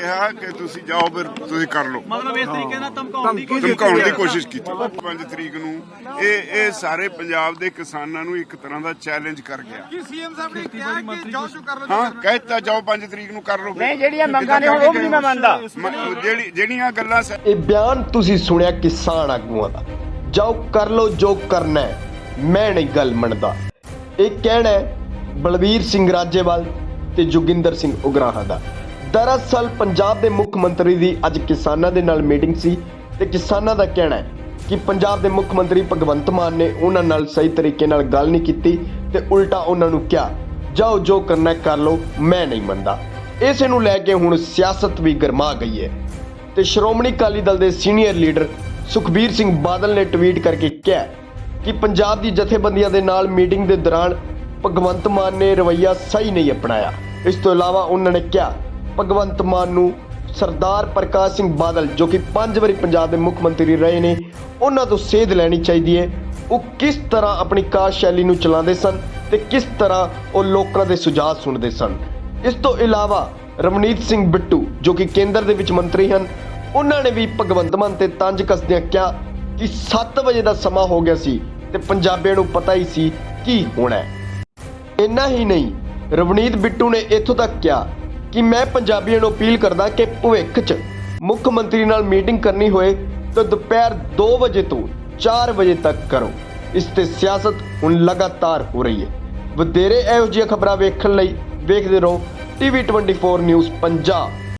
ਕਿਹਾ ਕਿ ਤੁਸੀਂ ਜਾਓ ਫਿਰ ਤੁਸੀਂ ਕਰ ਲਓ। ਮਤਲਬ ਇਸ ਤਰੀਕੇ ਨਾਲ ਧਮਕਾਉਣ ਦੀ ਕੋਸ਼ਿਸ਼ ਧਮਕਾਉਣ ਦੀ ਕੋਸ਼ਿਸ਼ ਕੀਤੀ। 5 ਤਰੀਕ ਨੂੰ ਇਹ ਇਹ ਸਾਰੇ ਪੰਜਾਬ ਦੇ ਕਿਸਾਨਾਂ ਨੂੰ ਇੱਕ ਤਰ੍ਹਾਂ ਦਾ ਚੈਲੰਜ ਕਰ ਗਿਆ। ਕੀ ਸੀਐਮ ਸਾਹਿਬ ਨੇ ਕਿਹਾ ਕਿ ਜਾਓ ਜੋ ਕਰ ਲਓ ਹਾਂ ਕਹਿਤਾ ਜਾਓ 5 ਤਰੀਕ ਨੂੰ ਕਰ ਲਓ। ਨਹੀਂ ਜਿਹੜੀਆਂ ਮੰਗਾਂ ਨੇ ਉਹ ਵੀ ਨਹੀਂ ਮੈਂ ਮੰਨਦਾ। ਜਿਹੜੀ ਜਿਹੜੀਆਂ ਗੱਲਾਂ ਇਹ ਬਿਆਨ ਤੁਸੀਂ ਸੁਣਿਆ ਕਿਸਾਨ ਆਗੂਆਂ ਦਾ। ਜਾਓ ਕਰ ਲੋ ਜੋ ਕਰਨਾ ਹੈ। ਮੈਂ ਨਹੀਂ ਗੱਲ ਮੰਨਦਾ। ਇਹ ਕਹਿਣਾ ਹੈ ਬਲਬੀਰ ਸਿੰਘ ਰਾਜੇਵਾਲ ਤੇ ਜੋਗਿੰਦਰ ਸਿੰਘ ਉਗਰਾਹਾਂ ਦਾ। ਦਰਅਸਲ ਪੰਜਾਬ ਦੇ ਮੁੱਖ ਮੰਤਰੀ ਦੀ ਅੱਜ ਕਿਸਾਨਾਂ ਦੇ ਨਾਲ ਮੀਟਿੰਗ ਸੀ ਤੇ ਕਿਸਾਨਾਂ ਦਾ ਕਹਿਣਾ ਹੈ ਕਿ ਪੰਜਾਬ ਦੇ ਮੁੱਖ ਮੰਤਰੀ ਭਗਵੰਤ ਮਾਨ ਨੇ ਉਹਨਾਂ ਨਾਲ ਸਹੀ ਤਰੀਕੇ ਨਾਲ ਗੱਲ ਨਹੀਂ ਕੀਤੀ ਤੇ ਉਲਟਾ ਉਹਨਾਂ ਨੂੰ ਕਿਹਾ, ਜਾਓ, ਜੋ ਕਰਨਾ ਕਰ ਲੋ ਮੈਂ ਨਹੀਂ ਮੰਨਦਾ। ਇਸੇ ਨੂੰ ਲੈ ਕੇ ਹੁਣ ਸਿਆਸਤ ਵੀ ਗਰਮਾ ਗਈ ਹੈ। ਤੇ ਸ਼੍ਰੋਮਣੀ ਅਕਾਲੀ ਦਲ ਦੇ ਸੀਨੀਅਰ ਲੀਡਰ ਸੁਖਬੀਰ ਸਿੰਘ ਬਾਦਲ ਨੇ ਟਵੀਟ ਕਰਕੇ ਕਿਹਾ ਕਿ ਪੰਜਾਬ ਦੀ ਜਥੇਬੰਦੀਆਂ ਦੇ ਨਾਲ ਮੀਟਿੰਗ ਦੇ ਦੌਰਾਨ ਭਗਵੰਤ ਮਾਨ ਨੇ ਰਵੱਈਆ ਸਹੀ ਨਹੀਂ ਅਪਣਾਇਆ। ਇਸ ਤੋਂ ਇਲਾਵਾ ਉਹਨਾਂ ਨੇ ਕਿਹਾ ਭਗਵੰਤ ਮਾਨ ਨੂੰ ਸਰਦਾਰ ਪ੍ਰਕਾਸ਼ ਸਿੰਘ ਬਾਦਲ, ਜੋ ਕਿ ਪੰਜ ਵਾਰੀ ਪੰਜਾਬ ਦੇ ਮੁੱਖ ਮੰਤਰੀ ਰਹੇ ਨੇ, ਉਹਨਾਂ ਤੋਂ ਸੇਧ ਲੈਣੀ ਚਾਹੀਦੀ ਹੈ। ਉਹ ਕਿਸ ਤਰ੍ਹਾਂ ਆਪਣੀ ਕਾਰ ਸ਼ੈਲੀ ਨੂੰ ਚਲਾਉਂਦੇ ਸਨ ਤੇ ਕਿਸ ਤਰ੍ਹਾਂ ਉਹ ਲੋਕਾਂ ਦੇ ਸੁਝਾਅ ਸੁਣਦੇ ਸਨ? ਇਸ ਤੋਂ ਇਲਾਵਾ ਰਵਨੀਤ ਸਿੰਘ ਬਿੱਟੂ, ਜੋ ਕਿ ਕੇਂਦਰ ਦੇ ਵਿੱਚ ਮੰਤਰੀ ਹਨ, ਉਹਨਾਂ ਨੇ ਵੀ ਭਗਵੰਤ ਮਾਨ ਤੇ ਤੰਜ ਕੱਸਦਿਆਂ ਕਿਹਾ ਕਿ 7 ਵਜੇ ਦਾ ਸਮਾਂ ਹੋ ਗਿਆ ਸੀ ਤੇ ਪੰਜਾਬੀਆਂ ਨੂੰ ਪਤਾ ਹੀ ਸੀ ਕੀ ਹੋਣਾ ਹੈ। ਇੰਨਾ ਹੀ ਨਹੀਂ, ਰਵਨੀਤ ਬਿੱਟੂ ਨੇ ਇੱਥੋਂ ਤੱਕ ਕਿਹਾ ਕਿ ਮੈਂ ਪੰਜਾਬੀਆਂ ਨੂੰ ਅਪੀਲ ਕਰਦਾ ਕਿ ਭਵਿੱਖ 'ਚ ਮੁੱਖ ਮੰਤਰੀ ਨਾਲ ਮੀਟਿੰਗ ਕਰਨੀ ਹੋਏ ਤਾਂ ਦੁਪਹਿਰ 2 ਵਜੇ ਤੋਂ 4 ਵਜੇ ਤੱਕ ਕਰੋ। ਇਸ ਤੇ ਸਿਆਸਤ ਹੁਣ ਲਗਾਤਾਰ ਹੋ ਰਹੀ ਹੈ। ਵਧੇਰੇ ਇਹੋ ਜਿਹੀਆਂ ਖਬਰਾਂ ਵੇਖਣ ਲਈ ਵੇਖਦੇ ਰਹੋ। TV 24 news Punjab.